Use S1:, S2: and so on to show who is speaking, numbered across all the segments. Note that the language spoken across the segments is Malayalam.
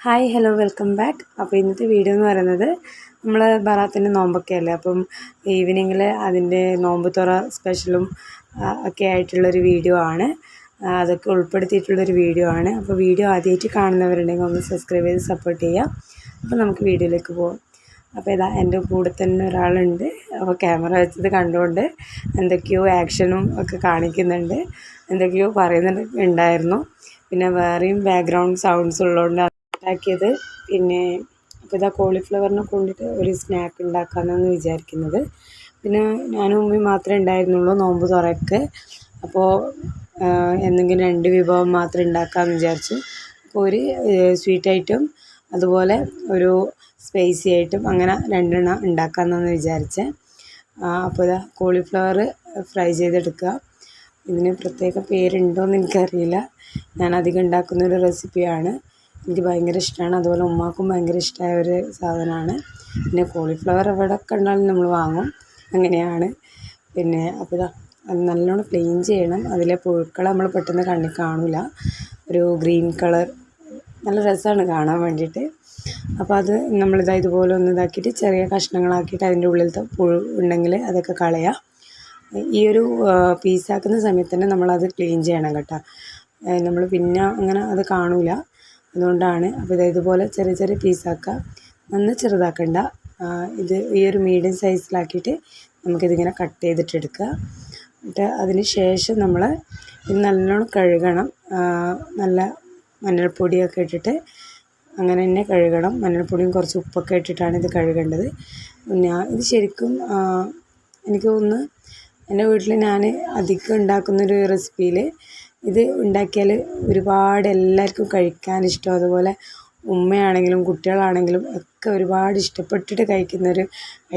S1: ഹായ് ഹലോ വെൽക്കം ബാക്ക് അപ്പോൾ ഇന്നത്തെ വീഡിയോ എന്ന് പറയുന്നത് നമ്മൾ ബറാത്തിന്റെ നോമ്പൊക്കെ അല്ലേ? അപ്പം ഈവനിങ്ങിൽ അതിന്റെ നോമ്പ് തുറ സ്പെഷ്യലും ഒക്കെ ആയിട്ടുള്ളൊരു വീഡിയോ ആണ്. അതൊക്കെ ഉൾപ്പെടുത്തിയിട്ടുള്ളൊരു വീഡിയോ ആണ്. അപ്പോൾ വീഡിയോ ആദ്യമായിട്ട് കാണുന്നവരുണ്ടെങ്കിൽ ഒന്ന് സബ്സ്ക്രൈബ് ചെയ്ത് സപ്പോർട്ട് ചെയ്യുക അപ്പോൾ നമുക്ക് വീഡിയോയിലേക്ക് പോകാം അപ്പോൾ ഇതാ എന്റെ കൂടെ തന്നെ ഒരാളുണ്ട്. അപ്പോൾ ക്യാമറ വെച്ചത് കണ്ടുകൊണ്ട് എന്തൊക്കെയോ ആക്ഷനും ഒക്കെ കാണിക്കുന്നുണ്ട്. എന്തൊക്കെയോ പറയുന്നുണ്ട് ഉണ്ടായിരുന്നു. പിന്നെ വേറെയും ബാക്ക്ഗ്രൗണ്ട് സൗണ്ട്സ് ഉള്ളതുകൊണ്ട് ഉണ്ടാക്കിയത്. പിന്നെ അപ്പോൾ ഇതാ കോളിഫ്ലവറിനെ കൊണ്ടിട്ട് ഒരു സ്നാക്ക് ഉണ്ടാക്കാമെന്നാണ് വിചാരിക്കുന്നത്. പിന്നെ ഞാനും ഉമ്മയും മാത്രമേ ഉണ്ടായിരുന്നുള്ളൂ നോമ്പ് തുറക്ക്. അപ്പോൾ എന്തെങ്കിലും രണ്ട് വിഭവം മാത്രം ഉണ്ടാക്കാമെന്ന് വിചാരിച്ചു. അപ്പോൾ ഒരു ഐറ്റം അതുപോലെ ഒരു സ്പൈസി ആയിട്ടും അങ്ങനെ രണ്ടെണ്ണം ഉണ്ടാക്കാമെന്നാണ് വിചാരിച്ചത് അപ്പോൾ ഇതാ കോളിഫ്ലവർ ഫ്രൈ ചെയ്തെടുക്കുക. ഇതിന് പ്രത്യേക പേരുണ്ടോയെന്ന് എനിക്കറിയില്ല. ഞാൻ അധികം ഉണ്ടാക്കുന്ന ഒരു റെസിപ്പിയാണ് എനിക്ക് ഭയങ്കര ഇഷ്ടമാണ് അതുപോലെ ഉമ്മാക്കും ഭയങ്കര ഇഷ്ടമായ ഒരു സാധനമാണ്. പിന്നെ കോളിഫ്ലവർ എവിടെ കണ്ടാലും നമ്മൾ വാങ്ങും. അങ്ങനെയാണ്. പിന്നെ അപ്പോൾ അത് നല്ലോണം ക്ലീൻ ചെയ്യണം. അതിലെ പുഴുക്കൾ നമ്മൾ പെട്ടെന്ന് കണ്ണിൽ കാണില്ല ഒരു ഗ്രീൻ കളർ നല്ല രസമാണ് കാണാൻ വേണ്ടിയിട്ട്. അപ്പോൾ അത് നമ്മളിതാ ഇതുപോലെ ഒന്ന് ഇതാക്കിയിട്ട് ചെറിയ കഷ്ണങ്ങളാക്കിയിട്ട് അതിന്റെ ഉള്ളിലത്തെ പുഴു ഉണ്ടെങ്കിൽ അതൊക്കെ കളയുക ഈ ഒരു പീസാക്കുന്ന സമയത്ത് തന്നെ നമ്മളത് ക്ലീൻ ചെയ്യണം കേട്ടോ. നമ്മൾ പിന്നെ അങ്ങനെ അത് കാണൂല. അതുകൊണ്ടാണ് അപ്പോൾ ഇത് ഇതുപോലെ ചെറിയ ചെറിയ പീസാക്കുക നന്ന് ചെറുതാക്കണ്ട. ഇത് ഈ ഒരു മീഡിയം സൈസിലാക്കിയിട്ട് നമുക്കിതിങ്ങനെ കട്ട് ചെയ്തിട്ടെടുക്കുക എന്നിട്ട് അതിന് ശേഷം നമ്മൾ ഇത് നല്ലോണം കഴുകണം. നല്ല മഞ്ഞൾപ്പൊടിയൊക്കെ ഇട്ടിട്ട് അങ്ങനെ തന്നെ കഴുകണം. മഞ്ഞൾപ്പൊടിയും കുറച്ച് ഉപ്പൊക്കെ ഇട്ടിട്ടാണ് ഇത് കഴുകേണ്ടത്. ഞാൻ ഇത് ശരിക്കും എനിക്ക് തോന്നുന്നു എന്റെ വീട്ടിൽ ഞാൻ അധികം ഉണ്ടാക്കുന്നൊരു റെസിപ്പിയിൽ ഇത് ഉണ്ടാക്കിയാൽ ഒരുപാട് എല്ലാവർക്കും കഴിക്കാൻ ഇഷ്ടം. അതുപോലെ ഉമ്മയാണെങ്കിലും കുട്ടികളാണെങ്കിലും ഒക്കെ ഒരുപാട് ഇഷ്ടപ്പെട്ടിട്ട് കഴിക്കുന്നൊരു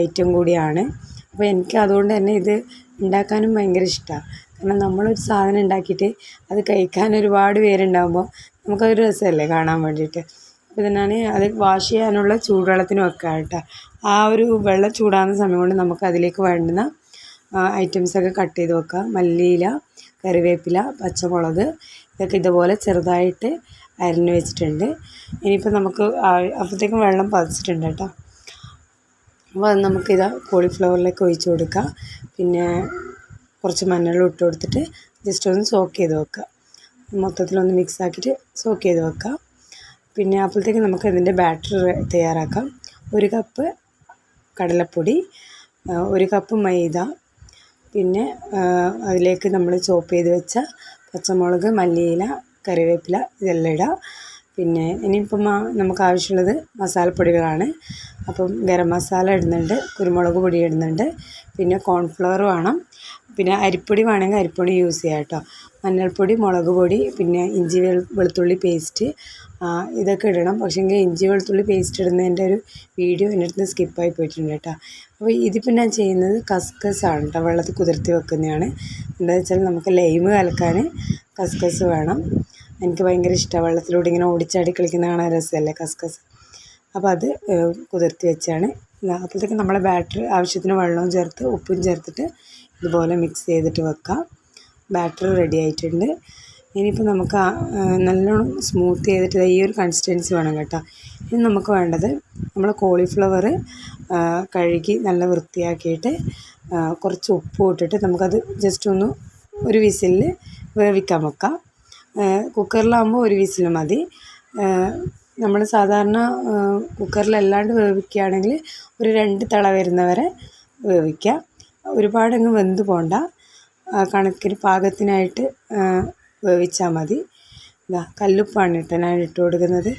S1: ഐറ്റം കൂടിയാണ്. അപ്പോൾ എനിക്ക് അതുകൊണ്ട് തന്നെ ഇത് ഉണ്ടാക്കാനും ഭയങ്കര ഇഷ്ടമാണ് കാരണം നമ്മളൊരു സാധനം ഉണ്ടാക്കിയിട്ട് അത് കഴിക്കാൻ ഒരുപാട് പേരുണ്ടാകുമ്പോൾ നമുക്കതൊരു രസമല്ലേ കാണാൻ വേണ്ടിയിട്ട്. അപ്പോൾ ഞാൻ അത് വാഷ് ചെയ്യാനുള്ള ചൂടുവെള്ളത്തിന് ഒക്കെ കേട്ടോ ആ ഒരു വെള്ളം ചൂടാകുന്ന സമയം കൊണ്ട് നമുക്ക് അതിലേക്ക് വേണ്ടുന്ന ഐറ്റംസൊക്കെ കട്ട് ചെയ്ത് വെക്കാം. മല്ലിയില കറിവേപ്പില പച്ചമുളക് ഇതൊക്കെ ഇതുപോലെ ചെറുതായിട്ട് അരിഞ്ഞ് വെച്ചിട്ടുണ്ട്. ഇനിയിപ്പോൾ നമുക്ക് അപ്പോഴത്തേക്കും വെള്ളം പതിച്ചിട്ടുണ്ട് കേട്ടോ. അപ്പോൾ നമുക്കിത് കോളിഫ്ലവറിലേക്ക് ഒഴിച്ച് കൊടുക്കുക പിന്നെ കുറച്ച് മഞ്ഞളും ഇട്ട് കൊടുത്തിട്ട് ജസ്റ്റ് ഒന്ന് സോക്ക് ചെയ്ത് വെക്കുക മൊത്തത്തിലൊന്ന് മിക്സ് ആക്കിയിട്ട് സോക്ക് ചെയ്ത് വെക്കുക പിന്നെ അപ്പോഴത്തേക്ക് നമുക്ക് ഇതിന്റെ ബാറ്റർ തയ്യാറാക്കാം. ഒരു കപ്പ് കടലപ്പൊടി ഒരു കപ്പ് മൈദ പിന്നെ അതിലേക്ക് നമ്മൾ ചോപ്പ് ചെയ്ത് വെച്ച പച്ചമുളക് മല്ലിയില കറിവേപ്പില ഇതെല്ലാം ഇടാം. പിന്നെ ഇനിയിപ്പം നമുക്ക് ആവശ്യമുള്ളത് മസാലപ്പൊടികളാണ്. അപ്പം ഗരം മസാല ഇടുന്നുണ്ട് കുരുമുളക് പൊടി ഇടുന്നുണ്ട് പിന്നെ കോൺഫ്ലവർ വേണം. പിന്നെ അരിപ്പൊടി വേണമെങ്കിൽ അരിപ്പൊടി യൂസ് ചെയ്യാം കേട്ടോ. മഞ്ഞൾപ്പൊടി മുളക് പൊടി പിന്നെ ഇഞ്ചി വെളു- വെളുത്തുള്ളി പേസ്റ്റ് ഇതൊക്കെ ഇടണം. പക്ഷേങ്കിൽ ഇഞ്ചി വെളുത്തുള്ളി പേസ്റ്റ് ഇടുന്നതിന്റെ ഒരു വീഡിയോ എന്റെ അടുത്ത് സ്കിപ്പായി പോയിട്ടുണ്ട് കേട്ടോ. അപ്പോൾ ഇതിപ്പോൾ ഞാൻ ചെയ്യുന്നത് കസ്കസ് ആണ് കേട്ടോ. വെള്ളത്തിൽ കുതിർത്തി വെക്കുന്നതാണ്. എന്താണെന്ന് വെച്ചാൽ നമുക്ക് ലൈമ് കലക്കാൻ കസ്കസ് വേണം. എനിക്ക് ഭയങ്കര ഇഷ്ടമാണ്. വെള്ളത്തിലൂടെ ഇങ്ങനെ ഓടിച്ചാടി കളിക്കുന്ന കാണാൻ രസമല്ലേ കസ്കസ്? അപ്പോൾ അത് കുതിർത്തി വെച്ചാണ്. അപ്പോഴത്തേക്ക് നമ്മളെ ബാറ്റർ ആവശ്യത്തിന് വെള്ളവും ചേർത്ത് ഉപ്പും ചേർത്തിട്ട് ഇതുപോലെ മിക്സ് ചെയ്തിട്ട് വെക്കാം. ബാറ്റർ റെഡി ആയിട്ടുണ്ട്. ഇനിയിപ്പോൾ നമുക്ക് നല്ലോണം സ്മൂത്ത് ചെയ്തിട്ട് ഈ ഒരു കൺസിസ്റ്റൻസി വേണം കേട്ടോ. ഇനി നമുക്ക് വേണ്ടത് നമ്മൾ കോളിഫ്ലവർ കഴുകി നല്ല വൃത്തിയാക്കിയിട്ട് കുറച്ച് ഉപ്പ് ഇട്ടിട്ട് നമുക്കത് ജസ്റ്റ് ഒന്ന് ഒരു വിസിലിൽ വേവിക്കാൻ വെക്കാം. കുക്കറിലാകുമ്പോൾ ഒരു വിസിൽ മതി. നമ്മൾ സാധാരണ കുക്കറിലല്ലാണ്ട് വേവിക്കുകയാണെങ്കിൽ ഒരു രണ്ട് തള വരുന്നവരെ വേവിക്കുക ഒരുപാടങ്ങ് വെന്ത് പോണ്ട. കണക്കിന് പാകത്തിനായിട്ട് വേവിച്ചാൽ മതി. ഇതാ കല്ലുപ്പാണ് കേട്ടോ ഞാൻ ഇട്ട് കൊടുക്കുന്നത്.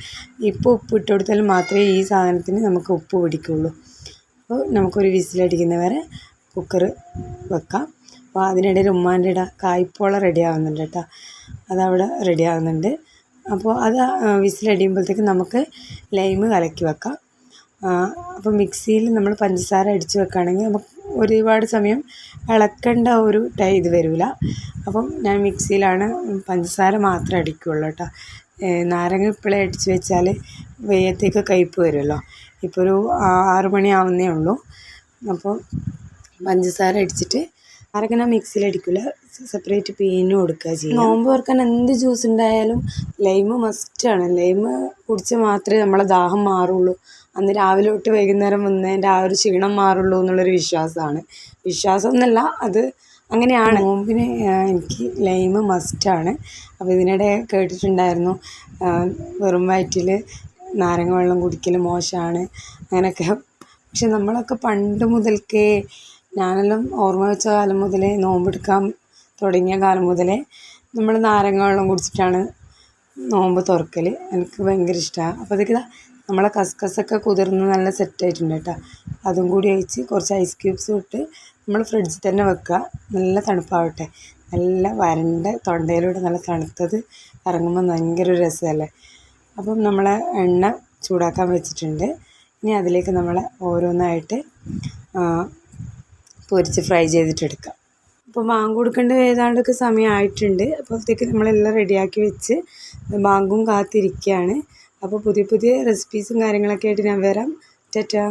S1: ഇപ്പോൾ ഉപ്പ് ഇട്ട് കൊടുത്താൽ മാത്രമേ ഈ സാധനത്തിന് നമുക്ക് ഉപ്പ് പിടിക്കുള്ളൂ. അപ്പോൾ നമുക്കൊരു വിസിലടിക്കുന്ന വരെ കുക്കർ വെക്കാം. അപ്പോൾ അതിനിടയിൽ ഉമ്മാന്റെ ഇട കായ്പോള റെഡി ആവുന്നുണ്ട് കേട്ടോ. അതവിടെ റെഡി ആവുന്നുണ്ട് അപ്പോൾ അത് വിസിലടിയുമ്പോഴത്തേക്ക് നമുക്ക് ലൈമ് കലക്കി വെക്കാം. അപ്പോൾ മിക്സിയിൽ നമ്മൾ പഞ്ചസാര അടിച്ച് വെക്കുകയാണെങ്കിൽ നമുക്ക് ഒരുപാട് സമയം ഇളക്കേണ്ട ഒരു ഇത് വരില്ല അപ്പം ഞാൻ മിക്സിയിലാണ് പഞ്ചസാര മാത്രം അടിക്കുകയുള്ളൂ കേട്ടോ. നാരങ്ങ ഇപ്പോഴേ അടിച്ച് വെച്ചാൽ വെയ്യത്തേക്ക് കയ്പ്പ് വരുമല്ലോ. ഇപ്പോൾ ഒരു ആറ് മണി ആവുന്നേ ഉള്ളൂ. അപ്പോൾ പഞ്ചസാര അടിച്ചിട്ട് ആരൊക്കെ ഞാൻ മിക്സിയിൽ അടിക്കില്ല സെപ്പറേറ്റ് പിഴിഞ്ഞ് കൊടുക്കുക ചെയ്യുക. നോമ്പ് തുറക്കാൻ എന്ത് ജ്യൂസ് ഉണ്ടായാലും ലൈമ് മസ്റ്റാണ്. ലൈമ് കുടിച്ചാൽ മാത്രമേ നമ്മളെ ദാഹം മാറുള്ളൂ. അന്ന് രാവിലെ തൊട്ട് വൈകുന്നേരം വന്നതിന്റെ ആ ഒരു ക്ഷീണം മാറുള്ളൂ എന്നുള്ളൊരു വിശ്വാസമാണ്. വിശ്വാസം എന്നല്ല അത് അങ്ങനെയാണ്. നോമ്പിന് എനിക്ക് ലൈമ് മസ്റ്റാണ് അപ്പോൾ ഇതിനിടെ കേട്ടിട്ടുണ്ടായിരുന്നു വെറും വയറ്റിൽ നാരങ്ങ വെള്ളം കുടിക്കൽ മോശമാണ് അങ്ങനെയൊക്കെ. പക്ഷെ നമ്മളൊക്കെ പണ്ട് മുതൽക്കേ ഞാനെല്ലാം ഓർമ്മ വെച്ച കാലം മുതലേ നോമ്പെടുക്കാൻ തുടങ്ങിയ കാലം മുതലേ നമ്മൾ നാരങ്ങ വെള്ളം കുടിച്ചിട്ടാണ് നോമ്പ് തുറക്കൽ എനിക്ക് ഭയങ്കര ഇഷ്ടമാണ് അപ്പോൾ അതൊക്കെ നമ്മളെ കസ്കസൊക്കെ കുതിർന്ന് നല്ല സെറ്റായിട്ടുണ്ട് കേട്ടോ. അതും കൂടി ഒഴിച്ച് കുറച്ച് ഐസ് ക്യൂബ്സ് ഇട്ട് നമ്മൾ ഫ്രിഡ്ജിൽ തന്നെ വെക്കുക. നല്ല തണുപ്പാവട്ടെ. നല്ല വരണ്ട തൊണ്ടയിലൂടെ നല്ല തണുത്തത് ഇറങ്ങുമ്പോൾ ഭയങ്കര ഒരു രസമല്ലേ. അപ്പം നമ്മളെ എണ്ണ ചൂടാക്കാൻ വെച്ചിട്ടുണ്ട്. ഇനി അതിലേക്ക് നമ്മൾ ഓരോന്നായിട്ട് പൊരിച്ച് ഫ്രൈ ചെയ്തിട്ടെടുക്കാം. അപ്പോൾ ബാങ്ക് കൊടുക്കേണ്ട ഏതാണ്ടൊക്കെ സമയമായിട്ടുണ്ട്. അപ്പോഴത്തേക്ക് നമ്മളെല്ലാം റെഡിയാക്കി വെച്ച് ബാങ്കും കാത്തിരിക്കുകയാണ്. അപ്പോൾ പുതിയ പുതിയ റെസിപ്പീസും കാര്യങ്ങളൊക്കെ ആയിട്ട് ഞാൻ വരാം. ടാറ്റാ.